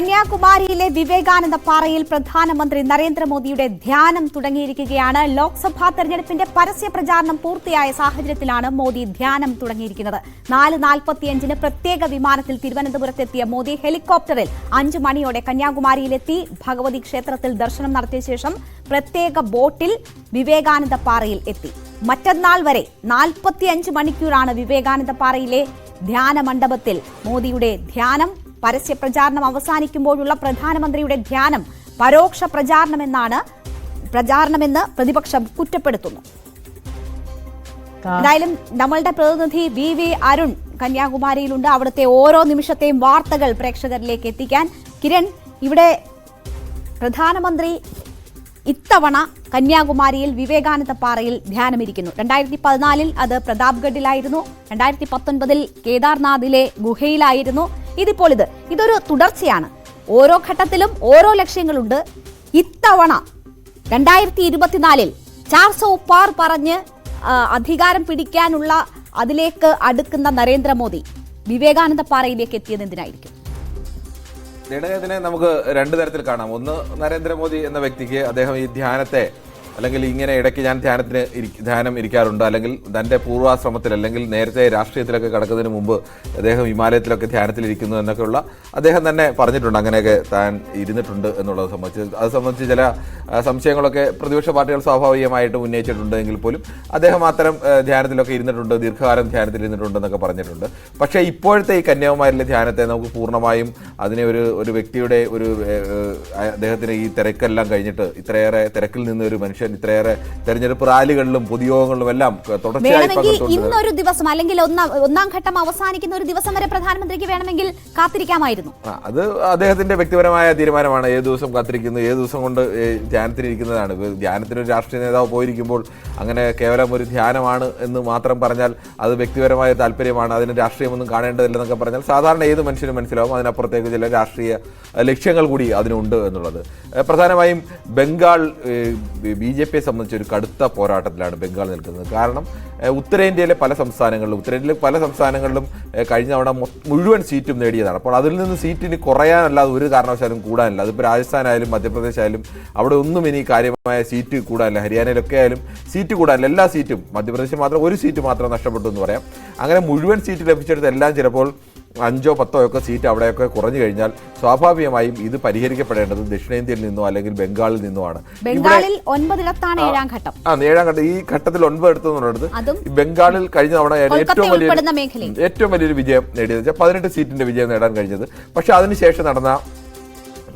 കന്യാകുമാരിയിലെ വിവേകാനന്ദ പാറയിൽ പ്രധാനമന്ത്രി നരേന്ദ്രമോദിയുടെ ധ്യാനം തുടങ്ങിയിരിക്കുകയാണ്. ലോക്സഭാ തെരഞ്ഞെടുപ്പിന്റെ പരസ്യ പ്രചാരണം പൂർത്തിയായ സാഹചര്യത്തിലാണ് മോദി ധ്യാനം തുടങ്ങിയിരിക്കുന്നത്. നാല് നാൽപ്പത്തിയഞ്ചിന് പ്രത്യേക വിമാനത്തിൽ തിരുവനന്തപുരത്തെത്തിയ മോദി ഹെലികോപ്റ്ററിൽ അഞ്ചു മണിയോടെ കന്യാകുമാരിയിലെത്തി. ഭഗവതി ക്ഷേത്രത്തിൽ ദർശനം നടത്തിയ ശേഷം പ്രത്യേക ബോട്ടിൽ വിവേകാനന്ദ പാറയിൽ എത്തി. മറ്റന്നാൾ വരെ നാൽപ്പത്തിയഞ്ച് മണിക്കൂറാണ് വിവേകാനന്ദ പാറയിലെ ധ്യാന മണ്ഡപത്തിൽ മോദിയുടെ ധ്യാനം പരസ്യ പ്രചാരണം അവസാനിക്കുമ്പോഴുള്ള പ്രധാനമന്ത്രിയുടെ ധ്യാനം പരോക്ഷ പ്രചാരണമെന്നാണ് പ്രചാരണമെന്ന് പ്രതിപക്ഷം കുറ്റപ്പെടുത്തുന്നു. എന്തായാലും നമ്മളുടെ പ്രതിനിധി വി വി അരുൺ കന്യാകുമാരിയിലുണ്ട്. അവിടുത്തെ ഓരോ നിമിഷത്തെയും വാർത്തകൾ പ്രേക്ഷകരിലേക്ക് എത്തിക്കാൻ. കിരൺ ഇവിടെ പ്രധാനമന്ത്രി ഇത്തവണ കന്യാകുമാരിയിൽ വിവേകാനന്ദ പാറയിൽ ധ്യാനമിരിക്കുന്നു. രണ്ടായിരത്തി പതിനാലിൽ അത് പ്രതാപ്ഗഡിലായിരുന്നു. രണ്ടായിരത്തി പത്തൊൻപതിൽ കേദാർനാഥിലെ ഗുഹയിലായിരുന്നു. ഇതിപ്പോൾ ഇത് ഇതൊരു തുടർച്ചയാണ്. ഓരോ ഘട്ടത്തിലും ഓരോ ലക്ഷ്യങ്ങളുണ്ട്. ഇത്തവണ രണ്ടായിരത്തി ഇരുപത്തിനാലിൽ ചാർസോ പാർ പറഞ്ഞ് അധികാരം പിടിക്കാനുള്ള അതിലേക്ക് അടുക്കുന്ന നരേന്ദ്രമോദി വിവേകാനന്ദ പാറയിലേക്ക് എത്തിയത് എന്തിനായിരിക്കും? ഇതിനെ നമുക്ക് രണ്ടു തരത്തിൽ കാണാം. ഒന്ന് നരേന്ദ്രമോദി എന്ന വ്യക്തിക്ക് അദ്ദേഹം ഈ ധ്യാനത്തെ അല്ലെങ്കിൽ ഇങ്ങനെ ഇടയ്ക്ക് ഞാൻ ധ്യാനത്തിന് ധ്യാനം ഇരിക്കാറുണ്ട്. അല്ലെങ്കിൽ തന്റെ പൂർവാശ്രമത്തിൽ അല്ലെങ്കിൽ നേരത്തെ രാഷ്ട്രീയത്തിലൊക്കെ കടക്കുന്നതിന് മുമ്പ് അദ്ദേഹം ഹിമാലയത്തിലൊക്കെ ധ്യാനത്തിലിരിക്കുന്നു എന്നൊക്കെയുള്ള അദ്ദേഹം തന്നെ പറഞ്ഞിട്ടുണ്ട്. അങ്ങനെയൊക്കെ താൻ ഇരുന്നിട്ടുണ്ട് എന്നുള്ളത് സംബന്ധിച്ച്. അത് സംബന്ധിച്ച് ചില സംശയങ്ങളൊക്കെ പ്രതിപക്ഷ പാർട്ടികൾ സ്വാഭാവികമായിട്ടും ഉന്നയിച്ചിട്ടുണ്ട് എങ്കിൽ പോലും അദ്ദേഹം അത്തരം ധ്യാനത്തിലൊക്കെ ഇരുന്നിട്ടുണ്ട്. ദീർഘകാലം ധ്യാനത്തിൽ ഇരുന്നിട്ടുണ്ടെന്നൊക്കെ പറഞ്ഞിട്ടുണ്ട്. പക്ഷേ ഇപ്പോഴത്തെ ഈ കന്യാകുമാരിലെ ധ്യാനത്തെ നമുക്ക് പൂർണമായും അതിനെ ഒരു ഒരു വ്യക്തിയുടെ ഒരു അദ്ദേഹത്തിന് ഈ തിരക്കെല്ലാം കഴിഞ്ഞിട്ട് ഇത്രയേറെ തിരക്കിൽ നിന്ന് ഒരു മനുഷ്യൻ ഇത്രയേറെ തെരഞ്ഞെടുപ്പ് റാലികളിലും പൊതുയോഗങ്ങളിലും എല്ലാം തുടർച്ചയായി ഇന്നൊരു ദിവസം അല്ലെങ്കിൽ ഒന്നാം ഘട്ടം അവസാനിക്കുന്ന ഒരു ദിവസം വരെ പ്രധാനമന്ത്രിക്ക് വേണമെങ്കിൽ കാത്തിരിക്കാമായിരുന്നു. അത് അദ്ദേഹത്തിന്റെ വ്യക്തിപരമായ തീരുമാനമാണ്. ഏത് ദിവസം കാത്തിരിക്കുന്നു ഏത് ദിവസം കൊണ്ട് ധ്യാനത്തിനിരിക്കുന്നതാണ് ധ്യാനത്തിന് ഒരു രാഷ്ട്രീയ നേതാവ് പോയിരിക്കുമ്പോൾ അങ്ങനെ കേവലം ഒരു ധ്യാനമാണ് എന്ന് മാത്രം പറഞ്ഞാൽ അത് വ്യക്തിപരമായ താല്പര്യമാണ്. അതിന് രാഷ്ട്രീയമൊന്നും കാണേണ്ടതില്ലെന്നൊക്കെ പറഞ്ഞാൽ സാധാരണ ഏത് മനുഷ്യനും മനസ്സിലാവും. അതിനപ്പുറത്തേക്ക് ചില രാഷ്ട്രീയ ലക്ഷ്യങ്ങൾ കൂടി അതിനുണ്ട് എന്നുള്ളത്. പ്രധാനമായും ബംഗാൾ ബി ജെ പിയെ സംബന്ധിച്ച് ഒരു കടുത്ത പോരാട്ടത്തിലാണ് ബംഗാൾ നിൽക്കുന്നത്. കാരണം ഉത്തരേന്ത്യയിലെ പല സംസ്ഥാനങ്ങളിലും ഉത്തരേന്ത്യയിലെ പല സംസ്ഥാനങ്ങളിലും കഴിഞ്ഞ തവണ മുഴുവൻ സീറ്റും നേടിയതാണ്. അപ്പോൾ അതിൽ നിന്ന് സീറ്റിന് കുറയാനല്ലാതെ ഒരു കാരണവശാലും കൂടാനില്ല. അതിപ്പോൾ രാജസ്ഥാനായാലും മധ്യപ്രദേശ് ആയാലും അവിടെ ഒന്നും ഇനി കാര്യമായ സീറ്റ് കൂടാനില്ല. ഹരിയാനയിലൊക്കെ ആയാലും സീറ്റ് കൂടാനില്ല. എല്ലാ സീറ്റും മധ്യപ്രദേശിൽ മാത്രം ഒരു സീറ്റ് മാത്രം നഷ്ടപ്പെട്ടു എന്ന് പറയാം. അങ്ങനെ മുഴുവൻ സീറ്റ് ലഭിച്ചെടുത്ത് എല്ലാം ചിലപ്പോൾ അഞ്ചോ പത്തോ ഒക്കെ സീറ്റ് അവിടെയൊക്കെ കുറഞ്ഞു കഴിഞ്ഞാൽ സ്വാഭാവികമായും ഇത് പരിഹരിക്കപ്പെടേണ്ടത് ദക്ഷിണേന്ത്യയിൽ നിന്നോ അല്ലെങ്കിൽ ബംഗാളിൽ നിന്നോ ആണ് ബംഗാളിൽ ഒൻപതിടത്താണ് ഏഴാം ഘട്ടം. ആ ഏഴാം ഘട്ടം. ഈ ഘട്ടത്തിൽ ഒൻപത് എടുത്തു എന്നുള്ളത് അതും ഈ ബംഗാളിൽ കഴിഞ്ഞ തവണ ഏറ്റവും വലിയ. ഏറ്റവും വലിയൊരു വിജയം നേടിയത് വെച്ചാൽ പതിനെട്ട് സീറ്റിന്റെ വിജയം നേടാൻ കഴിഞ്ഞത്. പക്ഷെ അതിനുശേഷം നടന്ന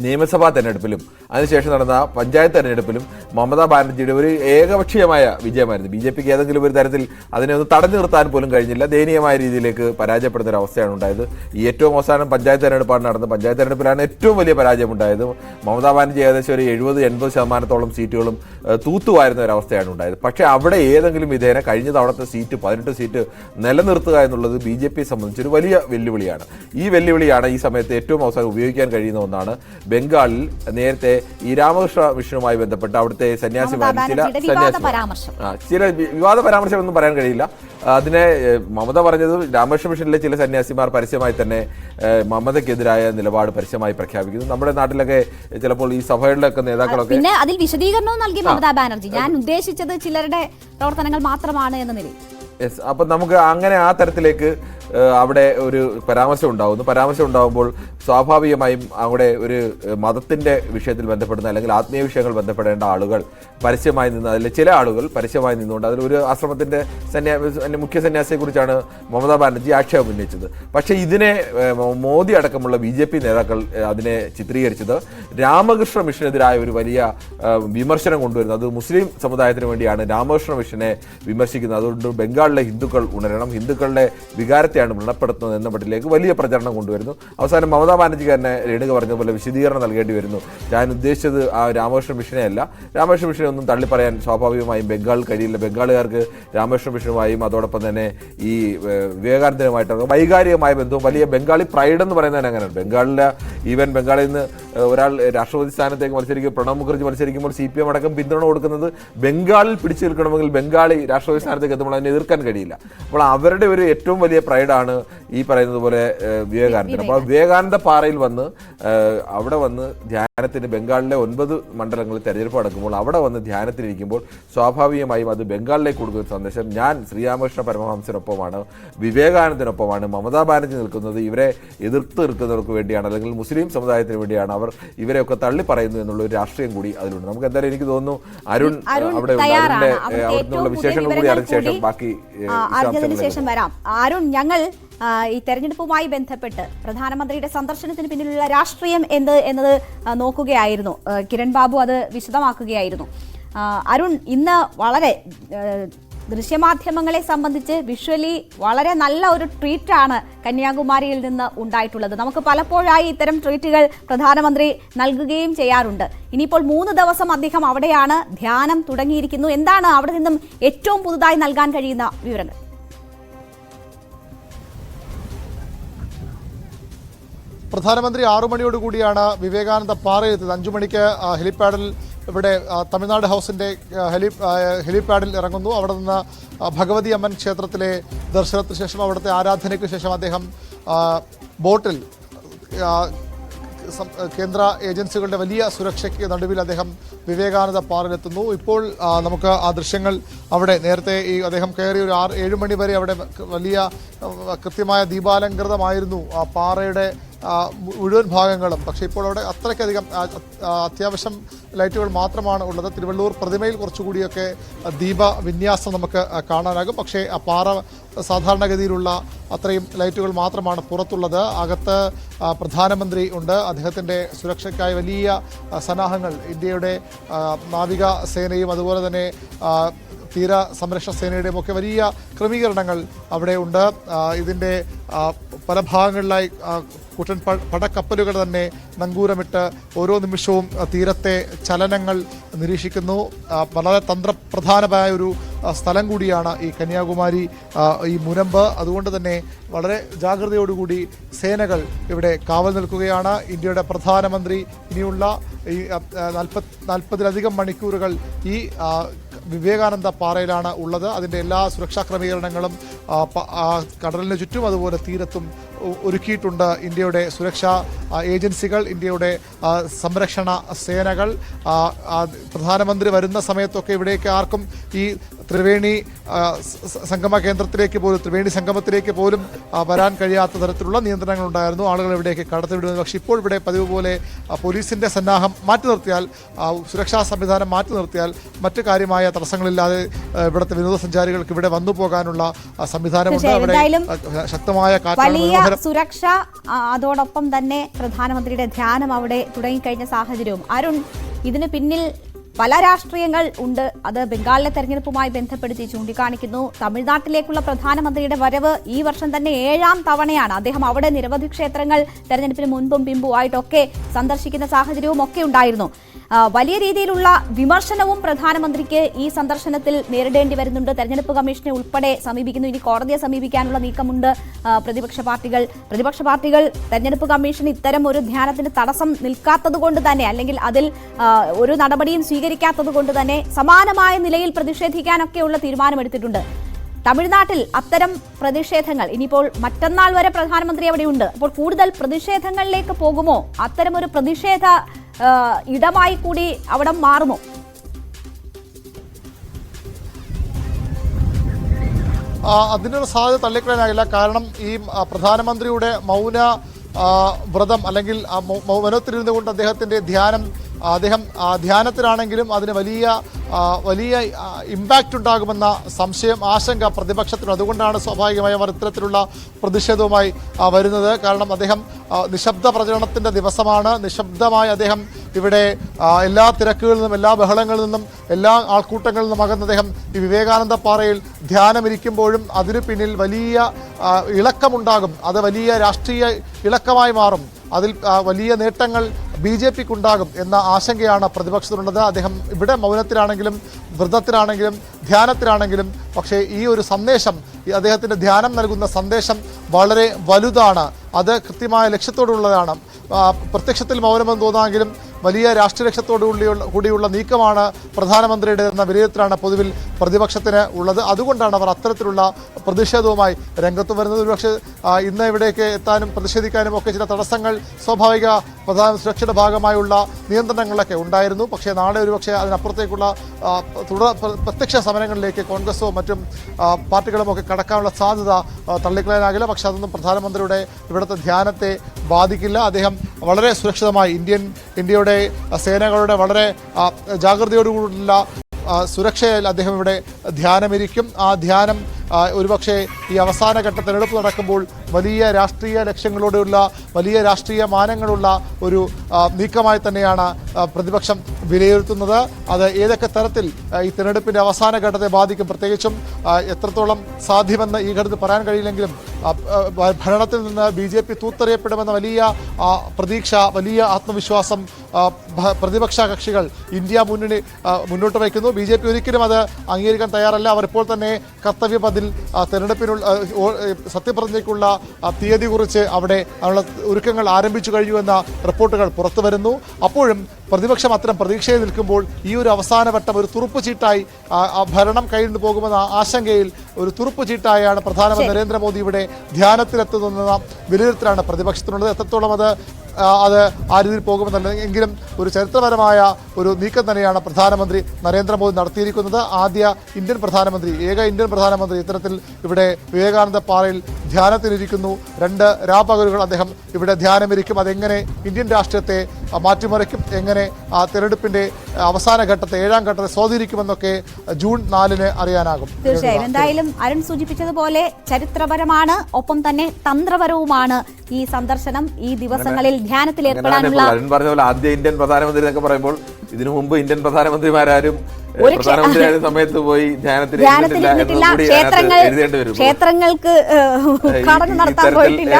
നിയമസഭാ തെരഞ്ഞെടുപ്പിലും അതിനുശേഷം നടന്ന പഞ്ചായത്ത് തെരഞ്ഞെടുപ്പിലും മമതാ ബാനർജിയുടെ ഒരു ഏകപക്ഷീയമായ വിജയമായിരുന്നു. ബി ജെ പിക്ക് ഏതെങ്കിലും ഒരു തരത്തിൽ അതിനെ ഒന്ന് തടഞ്ഞു നിർത്താൻ പോലും കഴിഞ്ഞില്ല. ദയനീയമായ രീതിയിലേക്ക് പരാജയപ്പെടുന്ന ഒരു അവസ്ഥയാണ് ഉണ്ടായത്. ഈ ഏറ്റവും അവസാനം പഞ്ചായത്ത് തെരഞ്ഞെടുപ്പാണ് നടന്നത്. പഞ്ചായത്ത് തെരഞ്ഞെടുപ്പിലാണ് ഏറ്റവും വലിയ പരാജയം ഉണ്ടായത് മമതാ ബാനർജി ഏകദേശം ഒരു എഴുപത് എൺപത് ശതമാനത്തോളം സീറ്റുകളും തൂത്തുവാരുന്ന ഒരു അവസ്ഥയാണ് ഉണ്ടായത്. പക്ഷേ അവിടെ ഏതെങ്കിലും വിധേന കഴിഞ്ഞ തവണത്തെ സീറ്റ് പതിനെട്ട് സീറ്റ് നിലനിർത്തുക എന്നുള്ളത് ബി ജെ പിയെ സംബന്ധിച്ചൊരു വലിയ വെല്ലുവിളിയാണ്. ഈ വെല്ലുവിളിയാണ് ഈ സമയത്ത് ഏറ്റവും അവസാനം ഉപയോഗിക്കാൻ കഴിയുന്ന ഒന്നാണ് ബംഗാളിൽ നേരത്തെ ഈ രാമകൃഷ്ണ മിഷനുമായി ബന്ധപ്പെട്ട് അവിടുത്തെ സന്യാസിമാർ മമതാ ചില സന്യാസി ചില വിവാദ പരാമർശം ഒന്നും പറയാൻ കഴിയില്ല. അതിനെ മമത പറഞ്ഞത് രാമകൃഷ്ണ മിഷനിലെ ചില സന്യാസിമാർ പരസ്യമായി തന്നെ മമതയ്ക്കെതിരായ നിലപാട് പരസ്യമായി പ്രഖ്യാപിക്കുന്നു. നമ്മുടെ നാട്ടിലൊക്കെ ചിലപ്പോൾ ഈ സഭകളിലൊക്കെ നേതാക്കളൊക്കെ അതിൽ വിശദീകരണവും നൽകി മമതാ ബാനർജി. ഞാൻ ഉദ്ദേശിച്ചത് ചിലരുടെ പ്രവർത്തനങ്ങൾ മാത്രമാണ് എന്ന നിലയിൽ. അപ്പൊ നമുക്ക് അങ്ങനെ ആ തരത്തിലേക്ക് അവിടെ ഒരു പരാമർശം ഉണ്ടാകുന്നു പരാമർശം ഉണ്ടാകുമ്പോൾ സ്വാഭാവികമായും അവിടെ ഒരു മതത്തിന്റെ വിഷയത്തിൽ ബന്ധപ്പെടുന്ന അല്ലെങ്കിൽ ആത്മീയ വിഷയങ്ങൾ ബന്ധപ്പെടേണ്ട ആളുകൾ പരസ്യമായി നിന്ന് അതിൽ ചില ആളുകൾ പരസ്യമായി നിന്നുകൊണ്ട് അതിൽ ഒരു ആശ്രമത്തിന്റെ സന്യാ മുഖ്യ സന്യാസിയെ കുറിച്ചാണ് മമതാ ബാനർജി ആക്ഷേപം ഉന്നയിച്ചത്. പക്ഷേ ഇതിനെ മോദി അടക്കമുള്ള ബി ജെ പി നേതാക്കൾ അതിനെ ചിത്രീകരിച്ചത് രാമകൃഷ്ണ മിഷനെതിരായ ഒരു വലിയ വിമർശനം കൊണ്ടുവരുന്നത് അത് മുസ്ലിം സമുദായത്തിന് വേണ്ടിയാണ് രാമകൃഷ്ണ മിഷനെ വിമർശിക്കുന്നത്. അതുകൊണ്ട് ബംഗാളിലെ ഹിന്ദുക്കൾ ഉണരണം ഹിന്ദുക്കളുടെ വികാരത്തെയാണ് വ്രണപ്പെടുത്തുന്നത് എന്ന മട്ടിലേക്ക് വലിയ പ്രചരണം കൊണ്ടുവരുന്നു. അവസാനം മമതാ ബാനർജി തന്നെ രേണുക പറഞ്ഞ പോലെ വിശദീകരണം നൽകേണ്ടി വരുന്നു. ഞാൻ ഉദ്ദേശിച്ചത് ആ രാമകൃഷ്ണ മിഷനെ അല്ല രാമകൃഷ്ണ മിഷനെ ഒന്നും തള്ളിപ്പറയാൻ സ്വാഭാവികമായും ബംഗാൾ കഴിയില്ല. ബംഗാളുകാർക്ക് രാമകൃഷ്ണ മിഷനുമായും അതോടൊപ്പം തന്നെ ഈ വിവേകാനന്ദനുമായിട്ടുള്ള വിവേകാനന്ദനുമായിട്ട് വൈകാരികമായ ബന്ധവും വലിയ ബംഗാളി പ്രൈഡ് എന്ന് പറയുന്നത് അങ്ങനെയാണ്. ബംഗാളിലെ ഈവൻ ബംഗാളിൽ നിന്ന് ഒരാൾ രാഷ്ട്രപതി സ്ഥാനത്തേക്ക് മത്സരിക്കും പ്രണബ് മുഖർജി മത്സരിക്കുമ്പോൾ സി പി എം അടക്കം പിന്തുണ കൊടുക്കുന്നത് ബംഗാളിൽ പിടിച്ചു നിൽക്കണമെങ്കിൽ ബംഗാളി രാഷ്ട്രപതി സ്ഥാനത്തേക്ക് എത്തുമ്പോൾ അതിനെ എതിർക്കാൻ കഴിയില്ല. അപ്പോൾ അവരുടെ ഒരു ഏറ്റവും വലിയ പ്രൈഡാണ് ഈ പറയുന്നത് പോലെ വിവേകാനന്ദൻ. അപ്പോൾ വിവേകാനന്ദ പാറയിൽ വന്ന് അവിടെ വന്ന് ധ്യാനത്തിന് ബംഗാളിലെ ഒൻപത് മണ്ഡലങ്ങളിൽ തെരഞ്ഞെടുപ്പ് നടക്കുമ്പോൾ അവിടെ വന്ന് ധ്യാനത്തിനിരിക്കുമ്പോൾ സ്വാഭാവികമായും അത് ബംഗാളിലേക്ക് കൊടുക്കുന്ന സന്ദേശം. ഞാൻ ശ്രീരാമകൃഷ്ണ പരമഹംസനൊപ്പമാണ് വിവേകാനന്ദനൊപ്പമാണ് മമതാ ബാനർജി നിൽക്കുന്നത് ഇവരെ എതിർത്ത് നിൽക്കുന്നവർക്ക് വേണ്ടിയാണ് അല്ലെങ്കിൽ മുസ്ലിം സമുദായത്തിന് വേണ്ടിയാണ് അവർ ഇവരെയൊക്കെ തള്ളി പറയുന്നു എന്നുള്ള ഒരു രാഷ്ട്രീയം കൂടി അതിലുണ്ട്. നമുക്ക് എന്തായാലും എനിക്ക് തോന്നുന്നു അരുൺ അവിടെ അവിടെ നിന്നുള്ള വിശേഷങ്ങൾ കൂടി അറിഞ്ഞ ശേഷം ബാക്കി ശേഷം വരാം. അരുൺ ഞങ്ങൾ ഈ തെരഞ്ഞെടുപ്പുമായി ബന്ധപ്പെട്ട് പ്രധാനമന്ത്രിയുടെ സന്ദർശനത്തിന് പിന്നിലുള്ള രാഷ്ട്രീയം എന്ത് എന്നത് നോക്കുകയായിരുന്നു. കിരൺ ബാബു അത് വിശദമാക്കുകയായിരുന്നു. അരുൺ ഇന്ന് വളരെ ദൃശ്യമാധ്യമങ്ങളെ സംബന്ധിച്ച് വിഷ്വലി വളരെ നല്ല ഒരു ട്വീറ്റാണ് കന്യാകുമാരിയിൽ നിന്ന് ഉണ്ടായിട്ടുള്ളത്. നമുക്ക് പലപ്പോഴായി ഇത്തരം ട്വീറ്റുകൾ പ്രധാനമന്ത്രി നൽകുകയും ചെയ്യാറുണ്ട്. ഇനിയിപ്പോൾ മൂന്ന് ദിവസം അദ്ദേഹം അവിടെയാണ് ധ്യാനം തുടങ്ങിയിരിക്കുന്നു. എന്താണ് അവിടെ നിന്നും ഏറ്റവും പുതുതായി നൽകാൻ കഴിയുന്ന വിവരങ്ങൾ? പ്രധാനമന്ത്രി ആറു മണിയോട് കൂടിയാണ് വിവേകാനന്ദ പാറയെത്തിയത് അഞ്ചു മണിക്ക് ഹെലിപ്പാഡിൽ ഇവിടെ തമിഴ്നാട് ഹൗസിന്റെ ഹെലി ഹെലിപാഡിൽ ഇറങ്ങുന്നു. അവിടെ നിന്ന് ഭഗവതി അമ്മൻ ക്ഷേത്രത്തിലെ ദർശനത്തിന് ശേഷം അവിടുത്തെ ആരാധനയ്ക്ക് ശേഷം അദ്ദേഹം ബോട്ടിൽ കേന്ദ്ര ഏജൻസികളുടെ വലിയ സുരക്ഷയ്ക്ക് നടുവിൽ അദ്ദേഹം വിവേകാനന്ദ പാറിലെത്തുന്നു ഇപ്പോൾ നമുക്ക് ആ ദൃശ്യങ്ങൾ അവിടെ നേരത്തെ ഈ അദ്ദേഹം കയറി ഒരു ആറ് ഏഴ് മണി വരെ അവിടെ വലിയ കൃത്യമായ ദീപാലങ്കൃതമായിരുന്നു ആ പാറയുടെ മുഴുവൻ ഭാഗങ്ങളും. പക്ഷേ ഇപ്പോൾ അവിടെ അത്രയ്ക്കധികം അത്യാവശ്യം ലൈറ്റുകൾ മാത്രമാണ് ഉള്ളത്. തിരുവള്ളൂർ പ്രതിമയിൽ കുറച്ചുകൂടിയൊക്കെ ദീപ വിന്യാസം നമുക്ക് കാണാനാകും. പക്ഷേ ആ പാറ സാധാരണഗതിയിലുള്ള അത്രയും ലൈറ്റുകൾ മാത്രമാണ് പുറത്തുള്ളത്. അകത്ത് പ്രധാനമന്ത്രി ഉണ്ട്. അദ്ദേഹത്തിന്റെ സുരക്ഷയ്ക്കായി വലിയ സന്നാഹങ്ങൾ ഇന്ത്യയുടെ നാവിക സേനയും അതുപോലെ തന്നെ തീര സംരക്ഷണ സേനയുടെയും ഒക്കെ വലിയ ക്രമീകരണങ്ങൾ അവിടെ ഉണ്ട്. ഇതിന്റെ പല ഭാഗങ്ങളിലായി കുട്ടൻ പടക്കപ്പലുകൾ തന്നെ നങ്കൂരമിട്ട് ഓരോ നിമിഷവും തീരത്തെ ചലനങ്ങൾ നിരീക്ഷിക്കുന്നു. വളരെ തന്ത്രപ്രധാനമായ ഒരു സ്ഥലം കൂടിയാണ് ഈ കന്യാകുമാരി ഈ മുനമ്പ്. അതുകൊണ്ട് തന്നെ വളരെ ജാഗ്രതയോടുകൂടി സേനകൾ ഇവിടെ കാവൽ നിൽക്കുകയാണ്. ഇന്ത്യയുടെ പ്രധാനമന്ത്രി ഇനിയുള്ള ഈ നാൽപ്പത് നാൽപ്പതിലധികം മണിക്കൂറുകൾ ഈ വിവേകാനന്ദ പാറയിലാണ് ഉള്ളത്. അതിന്റെ എല്ലാ സുരക്ഷാ ക്രമീകരണങ്ങളും കടലിന് ചുറ്റും അതുപോലെ തീരത്തും ഒരുക്കിയിട്ടുണ്ട് ഇന്ത്യയുടെ സുരക്ഷാ ഏജൻസികൾ ഇന്ത്യയുടെ സംരക്ഷണ സേനകൾ പ്രധാനമന്ത്രി വരുന്ന സമയത്തൊക്കെ ഇവിടേക്ക് ആർക്കും ഈ ത്രിവേണി സംഗമ കേന്ദ്രത്തിലേക്ക് പോലും ത്രിവേണി സംഗമത്തിലേക്ക് പോലും വരാൻ കഴിയാത്ത തരത്തിലുള്ള നിയന്ത്രണങ്ങൾ ഉണ്ടായിരുന്നു ആളുകൾ ഇവിടേക്ക് കടത്തിവിടുന്നത്. പക്ഷേ ഇപ്പോൾ ഇവിടെ പതിവ് പോലെ പോലീസിന്റെ സന്നാഹം മാറ്റി നിർത്തിയാൽ സുരക്ഷാ സംവിധാനം മാറ്റി നിർത്തിയാൽ മറ്റു കാര്യമായ തടസ്സങ്ങളില്ലാതെ ഇവിടുത്തെ വിനോദസഞ്ചാരികൾക്ക് ഇവിടെ വന്നു പോകാനുള്ള സംവിധാനമുണ്ട്. അവിടെ ശക്തമായ കാറ്റാണ് മനോഹരം സുരക്ഷ അതോടൊപ്പം തന്നെ പ്രധാനമന്ത്രിയുടെ ധ്യാനം അവിടെ തുടങ്ങിക്കഴിഞ്ഞ സാഹചര്യവും. അരുൺ ഇതിന് പിന്നിൽ പല രാഷ്ട്രീയങ്ങൾ ഉണ്ട്. അത് ബംഗാളിലെ തെരഞ്ഞെടുപ്പുമായി ബന്ധപ്പെടുത്തി ചൂണ്ടിക്കാണിക്കുന്നു. തമിഴ്നാട്ടിലേക്കുള്ള പ്രധാനമന്ത്രിയുടെ വരവ് ഈ വർഷം തന്നെ ഏഴാം തവണയാണ്. അദ്ദേഹം അവിടെ നിരവധി ക്ഷേത്രങ്ങൾ തെരഞ്ഞെടുപ്പിന് മുൻപും പിമ്പുമായിട്ടൊക്കെ സന്ദർശിക്കുന്ന സാഹചര്യവും ഒക്കെ ഉണ്ടായിരുന്നു. വലിയ രീതിയിലുള്ള വിമർശനവും പ്രധാനമന്ത്രിക്ക് ഈ സന്ദർശനത്തിൽ നേരിടേണ്ടി വരുന്നുണ്ട്. തെരഞ്ഞെടുപ്പ് കമ്മീഷനെ ഉൾപ്പെടെ സമീപിക്കുന്നു. ഇനി കോടതിയെ സമീപിക്കാനുള്ള നീക്കമുണ്ട് പ്രതിപക്ഷ പാർട്ടികൾ. പ്രതിപക്ഷ പാർട്ടികൾ തെരഞ്ഞെടുപ്പ് കമ്മീഷൻ ഇത്തരം ഒരു ധ്യാനത്തിന് തടസ്സം നിൽക്കാത്തത് കൊണ്ട് തന്നെ അല്ലെങ്കിൽ അതിൽ ഒരു നടപടിയും സ്വീകരിക്കാത്തത് കൊണ്ട് തന്നെ സമാനമായ നിലയിൽ പ്രതിഷേധിക്കാനൊക്കെയുള്ള തീരുമാനമെടുത്തിട്ടുണ്ട്. തമിഴ്നാട്ടിൽ അത്തരം പ്രതിഷേധങ്ങൾ ഇനിയിപ്പോൾ മറ്റന്നാൾ വരെ പ്രധാനമന്ത്രി അവിടെയുണ്ട്. അപ്പോൾ കൂടുതൽ പ്രതിഷേധങ്ങളിലേക്ക് പോകുമോ? അത്തരമൊരു പ്രതിഷേധ ഇടമായി കൂടി അവിടെ മാറുമോ? അതിനൊരു സാധ്യത തള്ളിക്കളയാനാകില്ല. കാരണം ഈ പ്രധാനമന്ത്രിയുടെ മൗന വ്രതം അല്ലെങ്കിൽ മൗനത്തിലിരുന്നുകൊണ്ട് അദ്ദേഹത്തിന്റെ ധ്യാനം അദ്ദേഹം ധ്യാനത്തിലാണെങ്കിലും അതിന് വലിയ വലിയ ഇമ്പാക്റ്റ് ഉണ്ടാകുമെന്ന സംശയം ആശങ്ക പ്രതിപക്ഷത്തിന്. അതുകൊണ്ടാണ് സ്വാഭാവികമായും അവർ ഇത്തരത്തിലുള്ള പ്രതിഷേധവുമായി വരുന്നത്. കാരണം അദ്ദേഹം നിശബ്ദ പ്രചരണത്തിന്റെ ദിവസമാണ്. നിശബ്ദമായി അദ്ദേഹം ഇവിടെ എല്ലാ തിരക്കുകളിൽ നിന്നും എല്ലാ ബഹളങ്ങളിൽ നിന്നും എല്ലാ ആൾക്കൂട്ടങ്ങളിൽ നിന്നും അകന്ന് അദ്ദേഹം ഈ വിവേകാനന്ദ പാറയിൽ ധ്യാനമിരിക്കുമ്പോഴും അതിനു പിന്നിൽ വലിയ ഇളക്കമുണ്ടാകും. അത് വലിയ രാഷ്ട്രീയ ഇളക്കമായി മാറും. അതിൽ വലിയ നേട്ടങ്ങൾ ബി ജെ പിക്കുണ്ടാകും എന്ന ആശങ്കയാണ് പ്രതിപക്ഷത്തിനുള്ളത് അദ്ദേഹം ഇവിടെ മൗനത്തിലാണെങ്കിലും വ്രതത്തിലാണെങ്കിലും ധ്യാനത്തിനാണെങ്കിലും പക്ഷേ ഈ ഒരു സന്ദേശം അദ്ദേഹത്തിന്റെ ധ്യാനം നൽകുന്ന സന്ദേശം വളരെ വലുതാണ്. അത് കൃത്യമായ ലക്ഷ്യത്തോടുള്ളതാണ്. പ്രത്യക്ഷത്തിൽ മൗനമെന്ന് തോന്നാമെങ്കിലും വലിയ രാഷ്ട്രീയ ലക്ഷ്യത്തോടു കൂടിയുള്ള നീക്കമാണ് പ്രധാനമന്ത്രിയുടെ എന്ന വിലയിരുത്തലാണ് പൊതുവിൽ പ്രതിപക്ഷത്തിന് ഉള്ളത്. അതുകൊണ്ടാണ് അവർ അത്തരത്തിലുള്ള പ്രതിഷേധവുമായി രംഗത്ത് വരുന്നത്. ഒരുപക്ഷെ ഇന്ന് ഇവിടേക്ക് എത്താനും പ്രതിഷേധിക്കാനും ഒക്കെ ചില തടസ്സങ്ങൾ സ്വാഭാവിക പ്രധാന സുരക്ഷയുടെ ഭാഗമായുള്ള നിയന്ത്രണങ്ങളൊക്കെ ഉണ്ടായിരുന്നു. പക്ഷേ നാളെ ഒരുപക്ഷെ അതിനപ്പുറത്തേക്കുള്ള തുടർ പ്രത്യക്ഷ സമരങ്ങളിലേക്ക് കോൺഗ്രസോ മറ്റും പാർട്ടികളും ഒക്കെ കടക്കാനുള്ള സാധ്യത തള്ളിക്കളയാനാകില്ല. പക്ഷേ അതൊന്നും പ്രധാനമന്ത്രിയുടെ ഇവിടുത്തെ ധ്യാനത്തെ ബാധിക്കില്ല. അദ്ദേഹം വളരെ സുരക്ഷിതമായി ഇന്ത്യൻ ഇന്ത്യയുടെ സേനകളുടെ വളരെ ജാഗ്രതയോടുകൂടിയുള്ള സുരക്ഷയിൽ അദ്ദേഹം ഇവിടെ ധ്യാനമിരിക്കും. ആ ധ്യാനം ഒരുപക്ഷെ ഈ അവസാന ഘട്ട തെരഞ്ഞെടുപ്പ് നടക്കുമ്പോൾ വലിയ രാഷ്ട്രീയ ലക്ഷ്യങ്ങളോടെയുള്ള വലിയ രാഷ്ട്രീയ മാനങ്ങളുള്ള ഒരു നീക്കമായി തന്നെയാണ് പ്രതിപക്ഷം വിലയിരുത്തുന്നത്. അത് ഏതൊക്കെ തരത്തിൽ ഈ തെരഞ്ഞെടുപ്പിന്റെ അവസാന ഘട്ടത്തെ ബാധിക്കും? പ്രത്യേകിച്ചും എത്രത്തോളം സാധ്യമെന്ന് ഈ ഘട്ടത്തിൽ പറയാൻ കഴിയില്ലെങ്കിലും ഭരണത്തിൽ നിന്ന് ബി ജെ പി തൂത്തെറിയപ്പെടുമെന്ന വലിയ പ്രതീക്ഷ വലിയ ആത്മവിശ്വാസം പ്രതിപക്ഷ കക്ഷികൾ ഇന്ത്യ മുന്നണി മുന്നോട്ട് വയ്ക്കുന്നു. ബി ജെ പി ഒരിക്കലും അത് അംഗീകരിക്കാൻ തയ്യാറല്ല. അവർ ഇപ്പോൾ തന്നെ കർത്തവ്യപതിൽ ആ, തെരഞ്ഞെടുപ്പിനുള്ള സത്യപ്രതിജ്ഞയ്ക്കുള്ള തീയതി കുറിച്ച് അവിടെ അതിനുള്ള ഒരുക്കങ്ങൾ ആരംഭിച്ചു കഴിഞ്ഞു എന്ന റിപ്പോർട്ടുകൾ പുറത്തു വരുന്നു അപ്പോഴും പ്രതിപക്ഷം അത്തരം പ്രതീക്ഷയിൽ നിൽക്കുമ്പോൾ ഈ ഒരു അവസാനവട്ടം ഒരു തുറുപ്പ് ചീട്ടായി ഭരണം കയ്യിൽ നിന്ന് പോകുമെന്ന ആശങ്കയിൽ ഒരു തുറുപ്പ് ചീട്ടായാണ് പ്രധാനമന്ത്രി നരേന്ദ്രമോദി ഇവിടെ ധ്യാനത്തിലെത്തുന്ന വിലയിരുത്തലാണ് പ്രതിപക്ഷത്തിനുള്ളത്. എത്രത്തോളം അത് അത് ആ രീതിയിൽ പോകുമെന്നല്ല എങ്കിലും ഒരു ചരിത്രപരമായ ഒരു നീക്കം തന്നെയാണ് പ്രധാനമന്ത്രി നരേന്ദ്രമോദി നടത്തിയിരിക്കുന്നത്. ആദ്യ ഇന്ത്യൻ പ്രധാനമന്ത്രി ഏക ഇന്ത്യൻ പ്രധാനമന്ത്രി ഇത്തരത്തിൽ ഇവിടെ വിവേകാനന്ദ പാറയിൽ ധ്യാനത്തിലിരിക്കുന്നു. രണ്ട് രാപകലുകൾ അദ്ദേഹം ഇവിടെ ധ്യാനമിരിക്കും. അതെങ്ങനെ ഇന്ത്യൻ രാഷ്ട്രീയത്തെ മാറ്റിമറിക്കും. എങ്ങനെ ആ തെരഞ്ഞെടുപ്പിന്റെ അവസാന ഘട്ടത്തെ ഏഴാം ഘട്ടത്തെ സ്വാധീനിക്കുമെന്നൊക്കെ ജൂൺ നാലിന് അറിയാനാകും. തീർച്ചയായും. എന്തായാലും അരുൺ സൂചിപ്പിച്ചതുപോലെ ചരിത്രപരമാണ് ഒപ്പം തന്നെ തന്ത്രപരവുമാണ് ഈ സന്ദർശനം. ഈ ദിവസങ്ങളിൽ ധ്യാനത്തിൽ ഏർപ്പെടാനുള്ള അരുൺ പറഞ്ഞ പോലെ ആദ്യ ഇന്ത്യൻ പ്രധാനമന്ത്രി എന്നൊക്കെ പറയുമ്പോൾ ഇതിനു മുമ്പ് ഇന്ത്യൻ പ്രധാനമന്ത്രിമാരും പ്രധാനമന്ത്രിയായ സമയത്ത് പോയി ക്ഷേത്രങ്ങൾ ക്ഷേത്രങ്ങൾക്ക് ഉദ്ഘാടനം നടത്താൻ പോയിട്ടില്ല.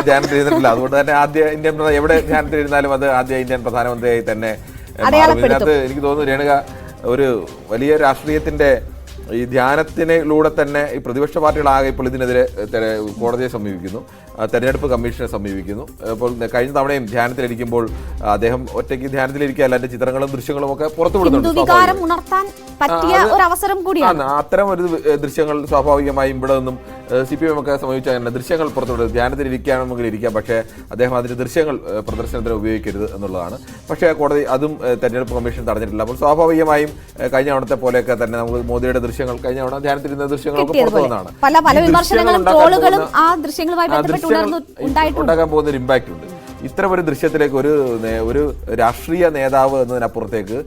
അതുകൊണ്ട് തന്നെ ആദ്യ ഇന്ത്യൻ എവിടെ ധ്യാനത്തിൽ ഇരുന്നാലും അത് ആദ്യ ഇന്ത്യൻ പ്രധാനമന്ത്രിയായി തന്നെ. എനിക്ക് തോന്നുന്നു രേണുക ഒരു വലിയ രാഷ്ട്രീയത്തിന്റെ ഈ ധ്യാനത്തിനിലൂടെ തന്നെ ഈ പ്രതിപക്ഷ പാർട്ടികളാകെ ഇപ്പോൾ ഇതിനെതിരെ കോടതിയെ സമീപിക്കുന്നു. തെരഞ്ഞെടുപ്പ് കമ്മീഷനെ സമീപിക്കുന്നു. അപ്പോൾ കഴിഞ്ഞ തവണയും ധ്യാനത്തിലിരിക്കുമ്പോൾ അദ്ദേഹം ഒറ്റയ്ക്ക് ധ്യാനത്തിലിരിക്കുകയല്ല അതിന്റെ ചിത്രങ്ങളും ദൃശ്യങ്ങളും ഒക്കെ പുറത്തു വിടുന്നുണ്ട്. അത്തരം ഒരു ദൃശ്യങ്ങൾ സ്വാഭാവികമായും ഇവിടെ നിന്നും സി പി എം ഒക്കെ സമീപിച്ച ദൃശ്യങ്ങൾ പുറത്തുവിടുന്നത് ധ്യാനത്തിലിരിക്കുകയാണെങ്കിൽ ഇരിക്കാം. പക്ഷേ അദ്ദേഹം അതിന്റെ ദൃശ്യങ്ങൾ പ്രദർശനത്തിന് ഉപയോഗിക്കരുത് എന്നുള്ളതാണ്. പക്ഷേ കോടതി അതും തെരഞ്ഞെടുപ്പ് കമ്മീഷൻ തടഞ്ഞിട്ടില്ല. അപ്പോൾ സ്വാഭാവികമായും കഴിഞ്ഞ തവണത്തെ പോലെയൊക്കെ തന്നെ നമുക്ക് മോദിയുടെ ദൃശ്യങ്ങൾ കഴിഞ്ഞ തവണ ധ്യാനത്തിരുന്ന ദൃശ്യങ്ങളൊക്കെ പുറത്തു വന്നതാണ്. പല പല വിമർശനങ്ങളും ദൃശ്യങ്ങൾ ട്രോളുകളും ആ ദൃശ്യങ്ങളുമായി ബന്ധപ്പെട്ട് ഉണർന്നു ഉണ്ടാക്കാൻ പോകുന്ന ഒരു ഇമ്പാക്റ്റ് ഉണ്ട്. ഇത്തരം ഒരു ദൃശ്യത്തിലേക്ക് ഒരു ഒരു രാഷ്ട്രീയ നേതാവ് എന്നതിനപ്പുറത്തേക്ക്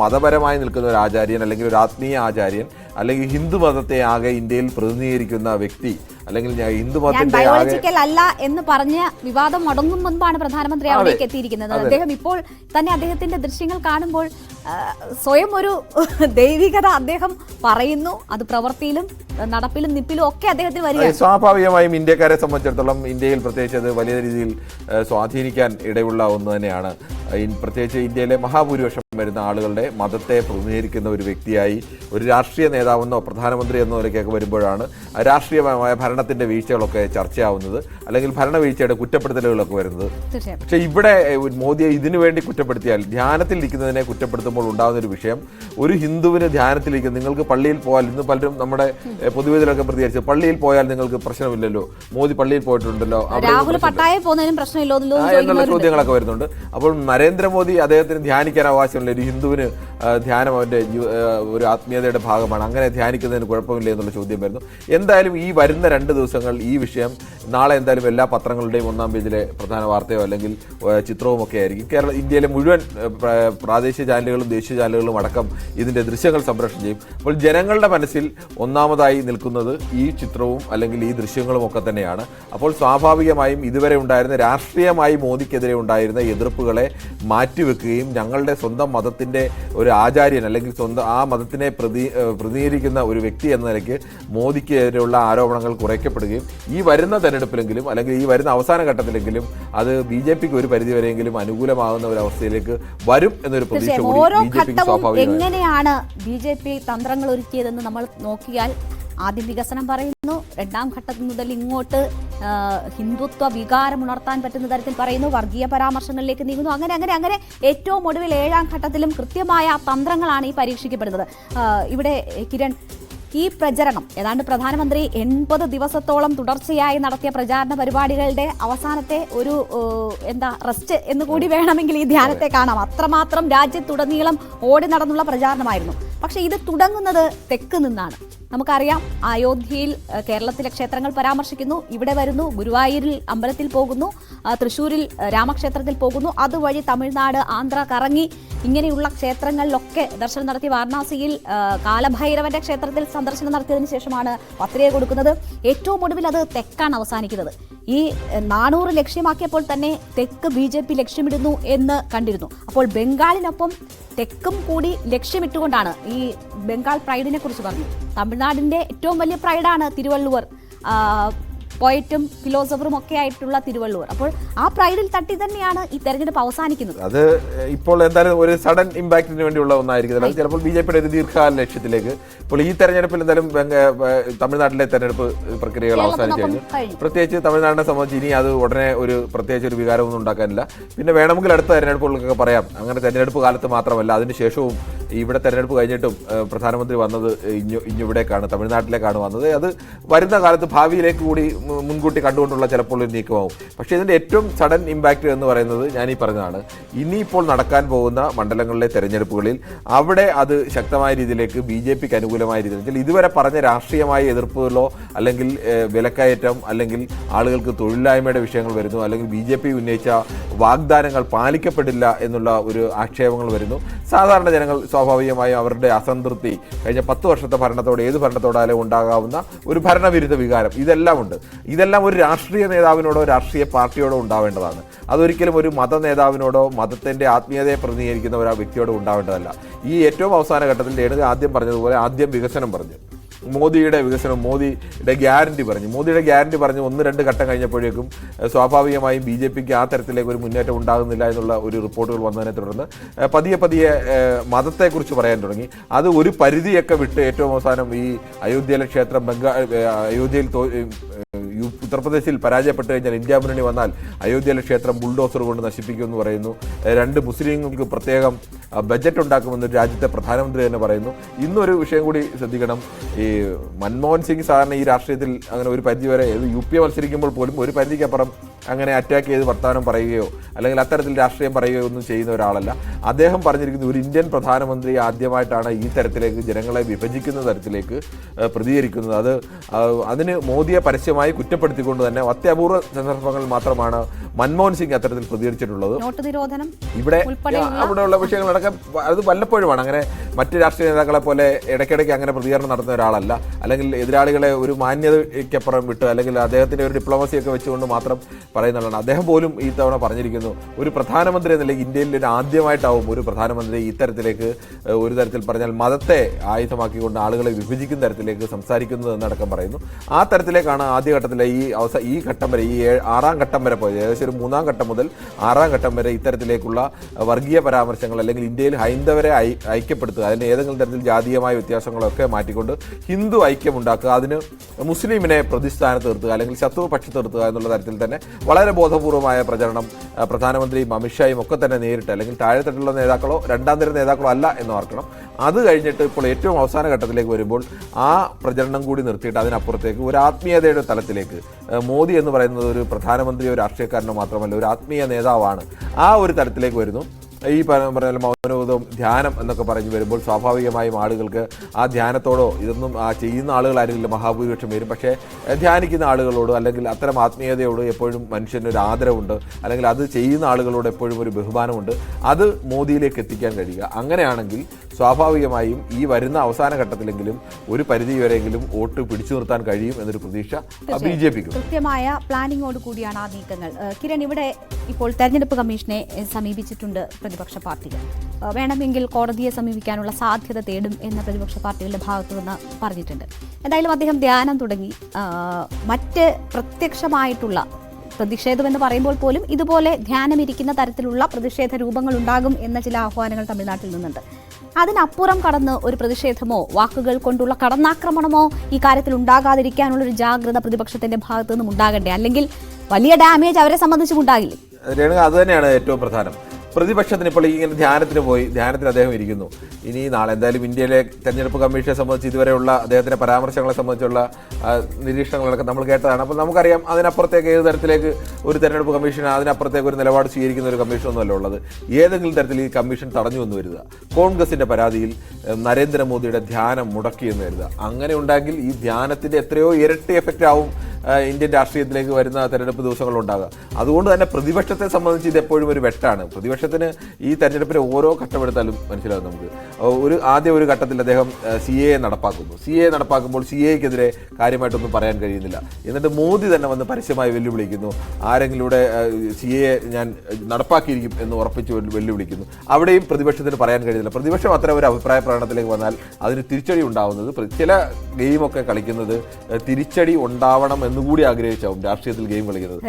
മതപരമായി നിൽക്കുന്ന ഒരു ആചാര്യൻ അല്ലെങ്കിൽ ഒരു ആത്മീയ ആചാര്യൻ അല്ലെങ്കിൽ ഹിന്ദു മതത്തെ ആകെ ഇന്ത്യയിൽ പ്രതിനിധീകരിക്കുന്ന വ്യക്തി അല്ലെങ്കിൽ ഞാൻ ഹിന്ദു ബയോളജിക്കൽ അല്ല എന്ന് പറഞ്ഞ് വിവാദം മുടങ്ങും മുൻപാണ് പ്രധാനമന്ത്രി അവിടേക്ക് എത്തിയിരിക്കുന്നത് അദ്ദേഹം ഇപ്പോൾ തന്നെ അദ്ദേഹത്തിന്റെ ദൃശ്യങ്ങൾ കാണുമ്പോൾ സ്വയം ഒരു ദൈവികത അദ്ദേഹം പറയുന്നു. അത് പ്രവൃത്തിയിലും നടപ്പിലും നിപ്പിലും ഒക്കെ അദ്ദേഹത്തിന് വരിക സ്വാഭാവികമായും ഇന്ത്യക്കാരെ സംബന്ധിച്ചിടത്തോളം ഇന്ത്യയിൽ പ്രത്യേകിച്ച് അത് വലിയ രീതിയിൽ സ്വാധീനിക്കാൻ ഇടയുള്ള ഒന്ന് തന്നെയാണ്. പ്രത്യേകിച്ച് ഇന്ത്യയിലെ മഹാഭൂരിപക്ഷം വരുന്ന ആളുകളുടെ മതത്തെ പ്രതിനിധീകരിക്കുന്ന ഒരു വ്യക്തിയായി ഒരു രാഷ്ട്രീയ നേതാവെന്നോ പ്രധാനമന്ത്രി എന്നോ നിലയ്ക്കൊക്കെ വരുമ്പോഴാണ് രാഷ്ട്രീയമായ രാഷ്ട്രീയമായ ഭരണത്തിന്റെ വീഴ്ചകളൊക്കെ ചർച്ചയാവുന്നത് അല്ലെങ്കിൽ ഭരണവീഴ്ചയുടെ കുറ്റപ്പെടുത്തലുകളൊക്കെ വരുന്നത്. പക്ഷെ ഇവിടെ മോദിയെ ഇതിനു വേണ്ടി കുറ്റപ്പെടുത്തിയാൽ ധ്യാനത്തിൽ ഇരിക്കുന്നതിനെ കുറ്റപ്പെടുത്തുമ്പോൾ ഉണ്ടാകുന്ന ഒരു വിഷയം ഒരു ഹിന്ദുവിന് ധ്യാനത്തിലിരിക്കുന്ന നിങ്ങൾക്ക് പള്ളിയിൽ പോയാൽ ഇന്ന് പലരും നമ്മുടെ ഏഹ്, പൊതുവേദിയിലൊക്കെ പ്രതികരിച്ചു പള്ളിയിൽ പോയാൽ നിങ്ങൾക്ക് പ്രശ്നമില്ലല്ലോ മോദി പള്ളിയിൽ പോയിട്ടുണ്ടല്ലോ എന്നുള്ള ചോദ്യങ്ങളൊക്കെ വരുന്നുണ്ട്. അപ്പോൾ നരേന്ദ്രമോദി അദ്ദേഹത്തിന് ധ്യാനിക്കാൻ അവകാശമില്ല ഒരു ഹിന്ദുവിന് ധ്യാനം അവന്റെ ഒരു ആത്മീയതയുടെ ഭാഗമാണ്. അങ്ങനെ ധ്യാനിക്കുന്നതിന് കുഴപ്പമില്ല എന്നുള്ള ചോദ്യം വരുന്നു. എന്തായാലും ഈ വരുന്ന രണ്ട് ദിവസങ്ങൾ ഈ വിഷയം നാളെ എന്തായാലും എല്ലാ പത്രങ്ങളുടെയും ഒന്നാം പേജിലെ പ്രധാന വാർത്തയോ അല്ലെങ്കിൽ ചിത്രവും ഒക്കെ ആയിരിക്കും. കേരള ഇന്ത്യയിലെ മുഴുവൻ പ്രാദേശിക ചാനലുകളും ദേശീയ ചാനലുകളും അടക്കം ഇതിന്റെ ദൃശ്യങ്ങൾ സംപ്രേഷണം ചെയ്യും. അപ്പോൾ ജനങ്ങളുടെ മനസ്സിൽ ഒന്നാമതായി നിൽക്കുന്നത് ഈ ചിത്രവും അല്ലെങ്കിൽ ഈ ദൃശ്യങ്ങളും ഒക്കെ തന്നെയാണ്. അപ്പോൾ സ്വാഭാവികമായും ഇതുവരെ ഉണ്ടായിരുന്ന രാഷ്ട്രീയമായി മോദിക്കെതിരെ ഉണ്ടായിരുന്ന എതിർപ്പുകളെ മാറ്റിവെക്കുകയും ഞങ്ങളുടെ സ്വന്തം മതത്തിന്റെ ഒരു ഒരു ആചാര്യൻ അല്ലെങ്കിൽ സ്വന്തം ആ മതത്തിനെ പ്രതി പ്രതിനിധീകരിക്കുന്ന ഒരു വ്യക്തി എന്ന നിലയ്ക്ക് മോദിക്കെതിരെയുള്ള ആരോപണങ്ങൾ കുറയ്ക്കപ്പെടുകയും ഈ വരുന്ന തെരഞ്ഞെടുപ്പിലെങ്കിലും അല്ലെങ്കിൽ ഈ വരുന്ന അവസാന ഘട്ടത്തിലെങ്കിലും അത് ബി ജെ പിക്ക് ഒരു പരിധിവരെയെങ്കിലും അനുകൂലമാകുന്ന ഒരു അവസ്ഥയിലേക്ക് വരും എന്നൊരു പ്രതീക്ഷ കൂടി ഓരോ ബി ജെ പിക്ക് ഘട്ടവും സ്വാഭാവികമാണ് എങ്ങനെയാണ് ബി ജെ പി തന്ത്രങ്ങൾ ഒരുക്കിയതെന്ന് നമ്മൾ നോക്കിയാൽ ആദ്യം വികസനം പറയുന്നു. രണ്ടാം ഘട്ടത്തിൽ മുതൽ ഇങ്ങോട്ട് ഹിന്ദുത്വ വികാരം ഉണർത്താൻ പറ്റുന്ന തരത്തിൽ പറയുന്നു. വർഗീയ പരാമർശങ്ങളിലേക്ക് നീങ്ങുന്നു. അങ്ങനെ അങ്ങനെ അങ്ങനെ ഏറ്റവും ഒടുവിൽ ഏഴാം ഘട്ടത്തിലും കൃത്യമായ തന്ത്രങ്ങളാണ് ഈ പരീക്ഷിക്കപ്പെടുന്നത്. ഇവിടെ കിരൺ ഈ പ്രചരണം ഏതാണ്ട് പ്രധാനമന്ത്രി എൺപത് ദിവസത്തോളം തുടർച്ചയായി നടത്തിയ പ്രചാരണ പരിപാടികളുടെ അവസാനത്തെ ഒരു എന്താ റെസ്റ്റ് എന്ന് കൂടി വേണമെങ്കിൽ ഈ ധ്യാനത്തെ കാണാം. അത്രമാത്രം രാജ്യത്തുടനീളം ഓടി നടന്നുള്ള പ്രചാരണമായിരുന്നു. പക്ഷെ ഇത് തുടങ്ങുന്നത് തെക്ക് നിന്നാണ്. നമുക്കറിയാം അയോധ്യയിൽ കേരളത്തിലെ ക്ഷേത്രങ്ങൾ പരാമർശിക്കുന്നു ഇവിടെ വരുന്നു ഗുരുവായൂരിൽ അമ്പലത്തിൽ പോകുന്നു തൃശ്ശൂരിൽ രാമക്ഷേത്രത്തിൽ പോകുന്നു അതുവഴി തമിഴ്നാട് ആന്ധ്ര കറങ്ങി ഇങ്ങനെയുള്ള ക്ഷേത്രങ്ങളിലൊക്കെ ദർശനം നടത്തി വാരണാസിയിൽ കാലഭൈരവന്റെ ക്ഷേത്രത്തിൽ സന്ദർശനം നടത്തിയതിനു ശേഷമാണ് പത്രിക കൊടുക്കുന്നത്. ഏറ്റവും ഒടുവിൽ അത് തെക്കാണ് അവസാനിക്കുന്നത്. ഈ നാനൂറ് ലക്ഷ്യമാക്കിയപ്പോൾ തന്നെ തെക്ക് ബി ജെ പി ലക്ഷ്യമിടുന്നു എന്ന് കണ്ടിരുന്നു. അപ്പോൾ ബംഗാളിനൊപ്പം തെക്കും കൂടി ലക്ഷ്യമിട്ടുകൊണ്ടാണ് ഈ ബംഗാൾ പ്രൈഡിനെ കുറിച്ച് പറഞ്ഞു. തമിഴ്നാടിന്റെ ഏറ്റവും വലിയ പ്രൈഡാണ് തിരുവള്ളുവർ. പോയറ്റും ഫിലോസഫറും ഒക്കെ ആയിട്ടുള്ള തിരുവള്ളുവർ. അപ്പോൾ ആ പ്രൈഡിൽ തട്ടി തന്നെയാണ് ഈ തെരഞ്ഞെടുപ്പ് അവസാനിക്കുന്നത്. അത് ഇപ്പോൾ എന്തായാലും ഒരു സഡൻ ഇമ്പാക്റ്റിന് വേണ്ടിയുള്ള ഒന്നായിരിക്കും. ചിലപ്പോൾ ബി ജെ പിയുടെ ഒരു ദീർഘകാല ലക്ഷ്യത്തിലേക്ക്. ഇപ്പോൾ ഈ തെരഞ്ഞെടുപ്പിൽ എന്തായാലും തമിഴ്നാട്ടിലെ തെരഞ്ഞെടുപ്പ് പ്രക്രിയകൾ അവസാനിച്ചു കഴിഞ്ഞു. പ്രത്യേകിച്ച് തമിഴ്നാടിനെ സംബന്ധിച്ച് ഇനി അത് ഉടനെ ഒരു പ്രത്യേകിച്ച് ഒരു വികാരമൊന്നും ഉണ്ടാക്കാനില്ല. പിന്നെ വേണമെങ്കിൽ അടുത്ത തെരഞ്ഞെടുപ്പുകൾക്കൊക്കെ പറയാം. അങ്ങനെ തെരഞ്ഞെടുപ്പ് കാലത്ത് മാത്രമല്ല അതിന് ശേഷവും ഇവിടെ തെരഞ്ഞെടുപ്പ് കഴിഞ്ഞിട്ടും പ്രധാനമന്ത്രി വന്നത് ഇഞ്ഞു ഇഞ്ഞിവിടേക്കാണ് തമിഴ്നാട്ടിലേക്കാണ് വന്നത്. അത് വരുന്ന കാലത്ത് ഭാവിയിലേക്ക് കൂടി മുൻകൂട്ടി കണ്ടുകൊണ്ടുള്ള ചിലപ്പോൾ ഒരു നീക്കമാവും. പക്ഷേ ഇതിന്റെ ഏറ്റവും സഡൻ ഇമ്പാക്റ്റ് എന്ന് പറയുന്നത് ഞാൻ ഈ പറഞ്ഞതാണ്. ഇനിയിപ്പോൾ നടക്കാൻ പോകുന്ന മണ്ഡലങ്ങളിലെ തെരഞ്ഞെടുപ്പുകളിൽ അവിടെ അത് ശക്തമായ രീതിയിലേക്ക് ബി ജെ പിക്ക് അനുകൂലമായ രീതിയിൽ ഇതുവരെ പറഞ്ഞ രാഷ്ട്രീയമായ എതിർപ്പുകളോ അല്ലെങ്കിൽ വിലക്കയറ്റം അല്ലെങ്കിൽ ആളുകൾക്ക് തൊഴിലില്ലായ്മയുടെ വിഷയങ്ങൾ വരുന്നു അല്ലെങ്കിൽ ബി ജെ പി ഉന്നയിച്ച വാഗ്ദാനങ്ങൾ പാലിക്കപ്പെടില്ല എന്നുള്ള ഒരു ആക്ഷേപങ്ങൾ വരുന്നു. സാധാരണ ജനങ്ങൾ സ്വാഭാവികമായും അവരുടെ അസംതൃപ്തി കഴിഞ്ഞ പത്ത് വർഷത്തെ ഭരണത്തോട് ഏത് ഭരണത്തോടായാലും ഉണ്ടാകാവുന്ന ഒരു ഭരണവിരുദ്ധ വികാരം. ഇതെല്ലാം ഉണ്ട്. ഇതെല്ലാം ഒരു രാഷ്ട്രീയ നേതാവിനോടോ രാഷ്ട്രീയ പാർട്ടിയോടോ ഉണ്ടാവേണ്ടതാണ്. അതൊരിക്കലും ഒരു മത നേതാവിനോടോ മതത്തിന്റെ ആത്മീയതയെ പ്രതിനിധീകരിക്കുന്ന ഒരു വ്യക്തിയോടോ ഉണ്ടാവേണ്ടതല്ല. ഈ ഏറ്റവും അവസാന ഘട്ടത്തിൽ രേണുക ആദ്യം പറഞ്ഞതുപോലെ ആദ്യം വികസനം പറഞ്ഞു. മോദിയുടെ വികസനം മോദിയുടെ ഗ്യാരണ്ടി പറഞ്ഞു. മോദിയുടെ ഗ്യാരണ്ടി പറഞ്ഞു ഒന്ന് രണ്ട് ഘട്ടം കഴിഞ്ഞപ്പോഴേക്കും സ്വാഭാവികമായും ബി ജെ പിക്ക് ആ തരത്തിലേക്ക് ഒരു മുന്നേറ്റം ഉണ്ടാകുന്നില്ല എന്നുള്ള ഒരു റിപ്പോർട്ടുകൾ വന്നതിനെ തുടർന്ന് പതിയെ പതിയെ മതത്തെക്കുറിച്ച് പറയാൻ തുടങ്ങി. അത് ഒരു പരിധിയൊക്കെ വിട്ട് ഏറ്റവും അവസാനം ഈ അയോധ്യയിലെ ക്ഷേത്രം ബംഗാൾ അയോധ്യയിൽ ഉത്തർപ്രദേശിൽ പരാജയപ്പെട്ട് കഴിഞ്ഞാൽ ഇന്ത്യ മുന്നണി വന്നാൽ അയോധ്യയിലെ ക്ഷേത്രം ബുൾഡോസർ കൊണ്ട് നശിപ്പിക്കുമെന്ന് പറയുന്നു. രണ്ട് മുസ്ലിങ്ങൾക്ക് പ്രത്യേകം ബജറ്റ് ഉണ്ടാക്കുമെന്ന് രാജ്യത്തെ പ്രധാനമന്ത്രി തന്നെ പറയുന്നു. ഇന്നൊരു വിഷയം കൂടി ശ്രദ്ധിക്കണം. ഈ മൻമോഹൻ സിംഗ് സാധാരണ ഈ രാഷ്ട്രീയത്തിൽ അങ്ങനെ ഒരു പരിധി വരെ യു പി എ മത്സരിക്കുമ്പോൾ പോലും ഒരു പരിധിക്കപ്പുറം അങ്ങനെ അറ്റാക്ക് ചെയ്ത് വർത്തമാനം പറയുകയോ അല്ലെങ്കിൽ അത്തരത്തിൽ രാഷ്ട്രീയം പറയുകയോ ഒന്നും ചെയ്യുന്ന ഒരാളല്ല. അദ്ദേഹം പറഞ്ഞിരിക്കുന്നത് ഒരു ഇന്ത്യൻ പ്രധാനമന്ത്രി ആദ്യമായിട്ടാണ് ഈ തരത്തിലേക്ക് ജനങ്ങളെ വിഭജിക്കുന്ന തരത്തിലേക്ക് പ്രതികരിക്കുന്നത്. അത് അതിന് മോദിയെ പരസ്യമായി കുറ്റപ്പെടുത്തിക്കൊണ്ട് തന്നെ അത്യപൂർവ സന്ദർഭങ്ങളിൽ മാത്രമാണ് മൻമോഹൻ സിംഗ് അത്തരത്തിൽ പ്രതികരിച്ചിട്ടുള്ളത്. ഇവിടെ അവിടെയുള്ള വിഷയങ്ങളടക്കം അത് വല്ലപ്പോഴുമാണ്. അങ്ങനെ മറ്റ് രാഷ്ട്രീയ നേതാക്കളെ പോലെ ഇടയ്ക്കിടയ്ക്ക് അങ്ങനെ പ്രതികരണം നടത്തുന്ന ഒരാളല്ല. അല്ലെങ്കിൽ എതിരാളികളെ ഒരു മാന്യതയ്ക്കപ്പുറം വിട്ട് അല്ലെങ്കിൽ അദ്ദേഹത്തിന്റെ ഒരു ഡിപ്ലോമസിയൊക്കെ വെച്ചുകൊണ്ട് മാത്രം പറയുന്നതാണ് അദ്ദേഹം പോലും ഈ തവണ പറഞ്ഞിരിക്കുന്നു ഒരു പ്രധാനമന്ത്രി എന്ന നിലയിൽ ഇന്ത്യയിൽ ആദ്യമായിട്ടാവും ഒരു പ്രധാനമന്ത്രി ഇത്തരത്തിലേക്ക് ഒരു തരത്തിൽ പറഞ്ഞാൽ മതത്തെ ആയുധമാക്കിക്കൊണ്ട് ആളുകളെ വിഭജിക്കുന്ന തരത്തിലേക്ക് സംസാരിക്കുന്നത് എന്നടക്കം പറയുന്നു. ആ തരത്തിലേക്കാണ് ആദ്യഘട്ടത്തിലെ ഈ അവസ ഈ ഘട്ടം വരെ ഈ ആറാം ഘട്ടം വരെ പോയത്. ഏകദേശം ഒരു മൂന്നാം ഘട്ടം മുതൽ ആറാം ഘട്ടം വരെ ഇത്തരത്തിലേക്കുള്ള വർഗീയ പരാമർശങ്ങൾ അല്ലെങ്കിൽ ഇന്ത്യയിൽ ഹൈന്ദവരെ ഐക്യപ്പെടുത്തുക അതിന് ഏതെങ്കിലും തരത്തിൽ ജാതീയമായ വ്യത്യാസങ്ങളൊക്കെ മാറ്റിക്കൊണ്ട് ഹിന്ദു ഐക്യമുണ്ടാക്കുക അതിന് മുസ്ലിമിനെ പ്രതിസ്ഥാനത്ത് നിർത്തുക അല്ലെങ്കിൽ ശത്രു പക്ഷത്ത് നിർത്തുക എന്നുള്ള തരത്തിൽ തന്നെ വളരെ ബോധപൂർവമായ പ്രചരണം പ്രധാനമന്ത്രിയും അമിത്ഷായും ഒക്കെ തന്നെ നേരിട്ട് അല്ലെങ്കിൽ താഴെത്തട്ടിലുള്ള നേതാക്കളോ രണ്ടാം തരം നേതാക്കളോ അല്ല എന്ന് ഓർക്കണം. അത് കഴിഞ്ഞിട്ട് ഇപ്പോൾ ഏറ്റവും അവസാന ഘട്ടത്തിലേക്ക് വരുമ്പോൾ ആ പ്രചരണം കൂടി നിർത്തിയിട്ട് അതിനപ്പുറത്തേക്ക് ഒരു ആത്മീയതയുടെ തലത്തിലേക്ക് മോദി എന്ന് പറയുന്നത് ഒരു പ്രധാനമന്ത്രിയോ രാഷ്ട്രീയക്കാരനോ മാത്രമല്ല ഒരു ആത്മീയ നേതാവാണ് ആ ഒരു തലത്തിലേക്ക് വരുന്നു. ഈ പറഞ്ഞ മൗനബോധം ധ്യാനം എന്നൊക്കെ പറഞ്ഞു വരുമ്പോൾ സ്വാഭാവികമായും ആളുകൾക്ക് ആ ധ്യാനത്തോടോ ഇതൊന്നും ആ ചെയ്യുന്ന ആളുകളായിരിക്കില്ല മഹാഭൂരിപക്ഷം വരും പക്ഷേ ധ്യാനിക്കുന്ന ആളുകളോട് അല്ലെങ്കിൽ അത്തരം ആത്മീയതയോട് എപ്പോഴും മനുഷ്യന് ഒരു ആദരവുണ്ട്. അല്ലെങ്കിൽ അത് ചെയ്യുന്ന ആളുകളോട് എപ്പോഴും ഒരു ബഹുമാനമുണ്ട്. അത് മോദിയിലേക്ക് എത്തിക്കാൻ കഴിയുക. അങ്ങനെയാണെങ്കിൽ സ്വാഭാവികമായും ഈ വരുന്ന അവസാന ഘട്ടത്തിലെങ്കിലും ഒരു പരിധി വരെയെങ്കിലും വോട്ട് പിടിച്ചു നിർത്താൻ കഴിയും എന്നൊരു പ്രതീക്ഷ ബി ജെ പി കൃത്യമായ പ്ലാനിങ്ങോട് കൂടിയാണ് ആ നീക്കങ്ങൾ. കിരൺ ഇവിടെ ഇപ്പോൾ തെരഞ്ഞെടുപ്പ് കമ്മീഷനെ സമീപിച്ചിട്ടുണ്ട് പ്രതിപക്ഷ പാർട്ടികൾ. വേണമെങ്കിൽ കോടതിയെ സമീപിക്കാനുള്ള സാധ്യത തേടും എന്ന പ്രതിപക്ഷ പാർട്ടികളുടെ ഭാഗത്തു നിന്ന് പറഞ്ഞിട്ടുണ്ട്. എന്തായാലും അദ്ദേഹം ധ്യാനം തുടങ്ങി. മറ്റ് പ്രത്യക്ഷമായിട്ടുള്ള പ്രതിഷേധം എന്ന് പറയുമ്പോൾ പോലും ഇതുപോലെ ധ്യാനമിരിക്കുന്ന തരത്തിലുള്ള പ്രതിഷേധ രൂപങ്ങൾ ഉണ്ടാകും എന്ന ചില ആഹ്വാനങ്ങൾ തമിഴ്നാട്ടിൽ നിന്നുണ്ട്. അതിനപ്പുറം കടന്ന് ഒരു പ്രതിഷേധമോ വാക്കുകൾ കൊണ്ടുള്ള കടന്നാക്രമണമോ ഈ കാര്യത്തിൽ ഉണ്ടാകാതിരിക്കാനുള്ള ഒരു ജാഗ്രത പ്രതിപക്ഷത്തിന്റെ ഭാഗത്തു നിന്നും ഉണ്ടാകണ്ടേ? അല്ലെങ്കിൽ വലിയ ഡാമേജ് അവരെ സംബന്ധിച്ചും ഉണ്ടാകില്ലേ? അത് തന്നെയാണ് ഏറ്റവും പ്രധാനം. പ്രതിപക്ഷത്തിന് ഇപ്പോൾ ഇങ്ങനെ ധ്യാനത്തിന് പോയി ധ്യാനത്തിന് അദ്ദേഹം ഇരിക്കുന്നു. ഇനി നാളെ എന്തായാലും ഇന്ത്യയിലെ തെരഞ്ഞെടുപ്പ് കമ്മീഷനെ സംബന്ധിച്ച് ഇതുവരെയുള്ള അദ്ദേഹത്തിന്റെ പരാമർശങ്ങളെ സംബന്ധിച്ചുള്ള നിരീക്ഷണങ്ങളൊക്കെ നമ്മൾ കേട്ടതാണ്. അപ്പോൾ നമുക്കറിയാം അതിനപ്പുറത്തേക്ക് ഏത് തരത്തിലേക്ക് ഒരു തെരഞ്ഞെടുപ്പ് കമ്മീഷൻ അതിനപ്പുറത്തേക്ക് ഒരു നിലപാട് സ്വീകരിക്കുന്ന ഒരു കമ്മീഷനൊന്നുമല്ല ഉള്ളത്. ഏതെങ്കിലും തരത്തിൽ ഈ കമ്മീഷൻ തടഞ്ഞു എന്ന് വരിക കോൺഗ്രസിന്റെ പരാതിയിൽ നരേന്ദ്രമോദിയുടെ ധ്യാനം മുടക്കി എന്ന് അങ്ങനെ ഉണ്ടെങ്കിൽ ഈ ധ്യാനത്തിന്റെ എത്രയോ ഇരട്ടി എഫക്റ്റ് ആവും ഇന്ത്യൻ രാഷ്ട്രീയത്തിലേക്ക് വരുന്ന തെരഞ്ഞെടുപ്പ് ദിവസങ്ങളുണ്ടാകുക അതുകൊണ്ട് തന്നെ പ്രതിപക്ഷത്തെ സംബന്ധിച്ച് ഇത് എപ്പോഴും ഒരു വെട്ടാണ്. പ്രതിപക്ഷത്തിന് ഈ തെരഞ്ഞെടുപ്പിലെ ഓരോ ഘട്ടമെടുത്താലും മനസ്സിലാവും നമുക്ക്. ഒരു ആദ്യം ഒരു ഘട്ടത്തിൽ അദ്ദേഹം സി എ നടപ്പാക്കുന്നു. സി എ നടപ്പാക്കുമ്പോൾ സി എക്കെതിരെ കാര്യമായിട്ടൊന്നും പറയാൻ കഴിയുന്നില്ല. എന്നിട്ട് മോദി തന്നെ വന്ന് പരസ്യമായി വെല്ലുവിളിക്കുന്നു. ആരെങ്കിലൂടെ സി എ ഞാൻ നടപ്പാക്കിയിരിക്കും എന്ന് ഉറപ്പിച്ച് വെല്ലുവിളിക്കുന്നു. അവിടെയും പ്രതിപക്ഷത്തിന് പറയാൻ കഴിയുന്നില്ല. പ്രതിപക്ഷം അത്തരം ഒരു അഭിപ്രായ പ്രകടനത്തിലേക്ക് വന്നാൽ അതിന് തിരിച്ചടി ഉണ്ടാവുന്നത് ചില ഗെയിമൊക്കെ കളിക്കുന്നത് തിരിച്ചടി ഉണ്ടാവണം എന്നുകൂടി ആഗ്രഹിച്ചാവും രാഷ്ട്രീയത്തിൽ ഗെയിം കളിക്കുന്നത്.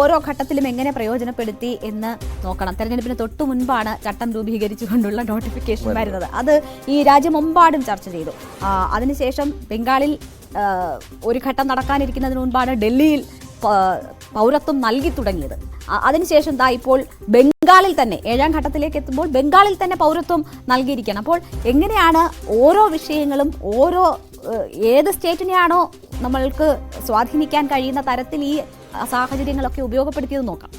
ഓരോ ഘട്ടത്തിലും എങ്ങനെ പ്രയോജനപ്പെടുത്തി എന്ന് നോക്കണം. തെരഞ്ഞെടുപ്പിന് തൊട്ടു മുൻപാണ് ചട്ടം രൂപീകരിച്ചുകൊണ്ടുള്ള നോട്ടിഫിക്കേഷൻ വരുന്നത്. അത് ഈ രാജ്യമെമ്പാടും ചർച്ച ചെയ്തു. അതിനുശേഷം ബംഗാളിൽ ഒരു ഘട്ടം നടക്കാനിരിക്കുന്നതിന് മുൻപാണ് ഡൽഹിയിൽ പൗരത്വം നൽകി തുടങ്ങിയത്. അതിനുശേഷം ദാ ഇപ്പോൾ ബംഗാളിൽ തന്നെ ഏഴാം ഘട്ടത്തിലേക്ക് എത്തുമ്പോൾ ബംഗാളിൽ തന്നെ പൗരത്വം നൽകിയിരിക്കണം അപ്പോൾ എങ്ങനെയാണ് ഓരോ വിഷയങ്ങളും ഓരോ ഏത് സ്റ്റേറ്റിനെയാണോ നമ്മൾക്ക് സ്വാധീനിക്കാൻ കഴിയുന്ന തരത്തിൽ ഈ സാഹചര്യങ്ങളൊക്കെ ഉപയോഗപ്പെടുത്തിയത് നോക്കാം.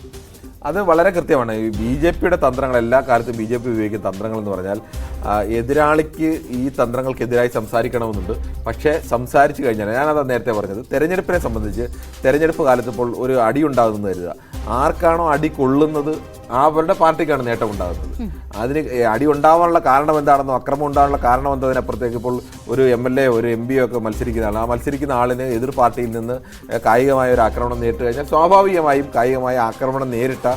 അത് വളരെ കൃത്യമാണ്. ഈ ബി ജെ പിയുടെ തന്ത്രങ്ങൾ എല്ലാ കാലത്തും ബി ജെ പി ഉപയോഗിക്കുന്ന തന്ത്രങ്ങൾ എന്ന് പറഞ്ഞാൽ എതിരാളിക്ക് ഈ തന്ത്രങ്ങൾക്കെതിരായി സംസാരിക്കണമെന്നുണ്ട്. പക്ഷേ സംസാരിച്ചു കഴിഞ്ഞാൽ ഞാനത് നേരത്തെ പറഞ്ഞത് തെരഞ്ഞെടുപ്പിനെ സംബന്ധിച്ച് തെരഞ്ഞെടുപ്പ് കാലത്ത് ഇപ്പോൾ ഒരു അടി ഉണ്ടാകുന്നത് കരുതുക. ആർക്കാണോ അടി കൊള്ളുന്നത് അവരുടെ പാർട്ടിക്കാണ് നേട്ടം ഉണ്ടാകുന്നത്. അതിന് അടി ഉണ്ടാവാനുള്ള കാരണം എന്താണെന്നോ അക്രമം ഉണ്ടാവാനുള്ള കാരണം എന്തതിനപ്പുറത്തേക്ക് ഇപ്പോൾ ഒരു എം എൽ എ ഒരു എം പിയോ ഒക്കെ മത്സരിക്കുന്ന ആളാണ് ആ മത്സരിക്കുന്ന ആളിന് എതിർ പാർട്ടിയിൽ നിന്ന് കായികമായ ഒരു ആക്രമണം നേരിട്ട് കഴിഞ്ഞാൽ സ്വാഭാവികമായും കായികമായ ആക്രമണം നേരിട്ട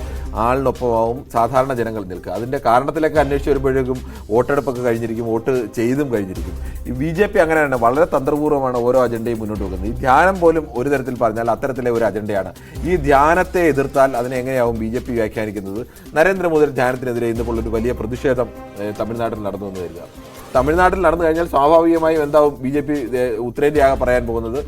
ആളിനൊപ്പമാവും സാധാരണ ജനങ്ങൾ നിൽക്കുക. അതിന്റെ കാരണത്തിലൊക്കെ അന്വേഷിച്ച് വരുമ്പോഴേക്കും വോട്ടെടുപ്പൊക്കെ കഴിഞ്ഞിരിക്കും വോട്ട് ചെയ്തും കഴിഞ്ഞിരിക്കും. ഈ ബി ജെ പി അങ്ങനെയാണ് വളരെ തന്ത്രപൂർവമാണ് ഓരോ അജണ്ടയും മുന്നോട്ട് വെക്കുന്നത്. ഈ ധ്യാനം പോലും ഒരു തരത്തിൽ പറഞ്ഞാൽ അത്തരത്തിലെ ഒരു അജണ്ടയാണ്. ഈ ധ്യാനത്തെ എതിർത്താൽ അതിനെ എങ്ങനെയാവും ബി ജെ പി വ്യാഖ്യാനിക്കുന്നത്? നരേന്ദ്രമോദി ധ്യാനത്തിനെതിരെ ഇന്നിപ്പോൾ ഒരു വലിയ പ്രതിഷേധം തമിഴ്നാട്ടിൽ നടന്നു എന്ന് വരിക. തമിഴ്നാട്ടിൽ നടന്നു കഴിഞ്ഞാൽ സ്വാഭാവികമായും എന്താവും ബി ജെ പി ഉത്തരേന്ത്യയാകെ പറയാൻ പോകുന്നത്?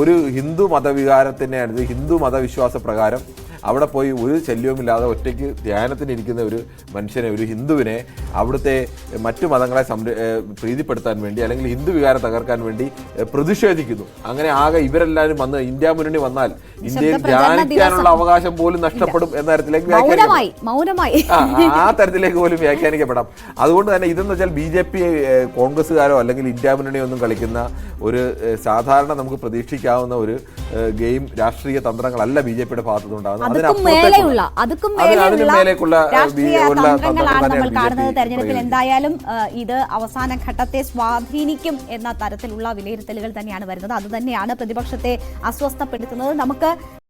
ഒരു ഹിന്ദു മതവികാരത്തിനെയാണ് ഇത് ഹിന്ദു മതവിശ്വാസ പ്രകാരം അവിടെ പോയി ഒരു ശല്യവുമില്ലാതെ ഒറ്റയ്ക്ക് ധ്യാനത്തിനിരിക്കുന്ന ഒരു മനുഷ്യനെ ഒരു ഹിന്ദുവിനെ അവിടുത്തെ മറ്റു മതങ്ങളെ സംര പ്രീതിപ്പെടുത്താൻ വേണ്ടി അല്ലെങ്കിൽ ഹിന്ദു വികാരം തകർക്കാൻ വേണ്ടി പ്രതിഷേധിക്കുന്നു. അങ്ങനെ ആകെ ഇവരെല്ലാവരും വന്ന് ഇന്ത്യ മുന്നണി വന്നാൽ ഇന്ത്യയിൽ ധ്യാനിക്കാനുള്ള അവകാശം പോലും നഷ്ടപ്പെടും എന്ന തരത്തിലേക്ക് വ്യാഖ്യാനിക്കപ്പെടും. ആ തരത്തിലേക്ക് പോലും വ്യാഖ്യാനിക്കപ്പെടാം. അതുകൊണ്ട് തന്നെ ഇതെന്ന് വെച്ചാൽ ബി ജെ പി കോൺഗ്രസ്സുകാരോ അല്ലെങ്കിൽ ഇന്ത്യ മുന്നണിയോ ഒന്നും കളിക്കുന്ന ഒരു സാധാരണ നമുക്ക് പ്രതീക്ഷിക്കാവുന്ന ഒരു ഗെയിം രാഷ്ട്രീയ തന്ത്രങ്ങളല്ല ബി ജെ പിയുടെ ഭാഗത്തുനിന്നുണ്ടാകുന്നത്. അതുക്കും അതിനപ്പുറത്തേക്കുള്ള- മേലെയുള്ള അതുക്കും അതിന് അതിന് മേലെയുള്ള മേലേക്കുള്ള ഏഹ്, രാഷ്ട്രീയ ബി- ഉള്ള തന്ത്രങ്ങളാണ് നമ്മൾ കാണുന്നത്. തെരഞ്ഞെടുപ്പിൽ എന്തായാലും ഇത് അവസാന ഘട്ടത്തെ സ്വാധീനിക്കും എന്ന തരത്തിലുള്ള വിലയിരുത്തലുകൾ തന്നെയാണ് വരുന്നത്. അത് തന്നെയാണ് പ്രതിപക്ഷത്തെ അസ്വസ്ഥപ്പെടുത്തുന്നത്. നമുക്ക്